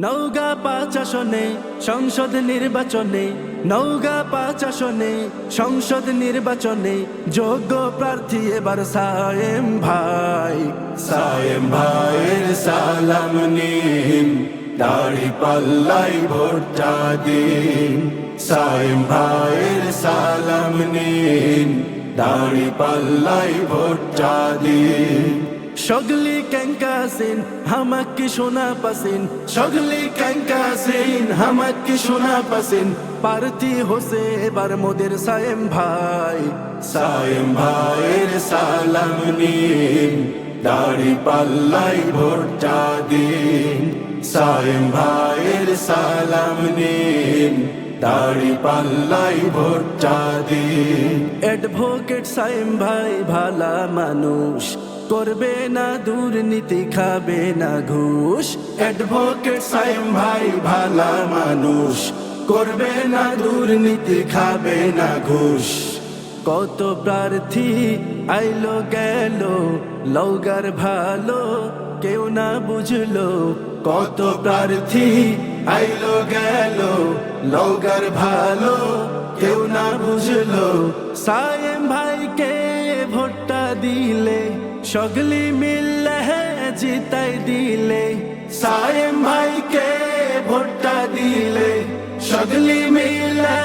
নৌগা পাঁচ সংসদ নির্বাচনে নৌগা পাঁচ সংসদ নির্বাচনে যোগ্য প্রার্থী এবার সায়েম ভাই। সায়েম ভাইয়ের সালাম নিন, দাড়ি পাল্লাই ভোটটা দিন। সায়েম ভাইয়ের সালাম নিন, দাড়ি পাল্লাই ভোটটা দিন। সগলি ক্যাঙ্কাসিন হামাক সোনা পাসিন সগলি ক্যাঙ্কাসিন হামাক সোনা পাসিন পার্থী হোসে এবার মোদের সায়েম ভাই সায়েম ভাইয়ের সালাম নিন দাড়ি পাল্লাই ভোটটা দিন সায়েম ভাইয়ের সালাম নিন দাড়ি পাল্লাই ভোটটা দিন অ্যাডভোকেট সায়েম ভাই ভালা মানুষ করবে না, দুর্নীতি খাবে না ঘুষ। অ্যাডভোকেট সাইম ভাই, ভালা মানুষ। করবে না, দুর্নীতি খাবে না ঘুষ। কত প্রার্থী আইলো, গেল লৌগার ভালো, কেউ না বুঝলো। কত প্রার্থী আইলো, গেল লোগার ভালো, কেউ না বুঝলো। সায়েম ভাইকে ভোটটা দিলে সগলি মিললে জিতাই দিলে সায়েম ভাইকে ভোটটা দিলে সগলি মিলে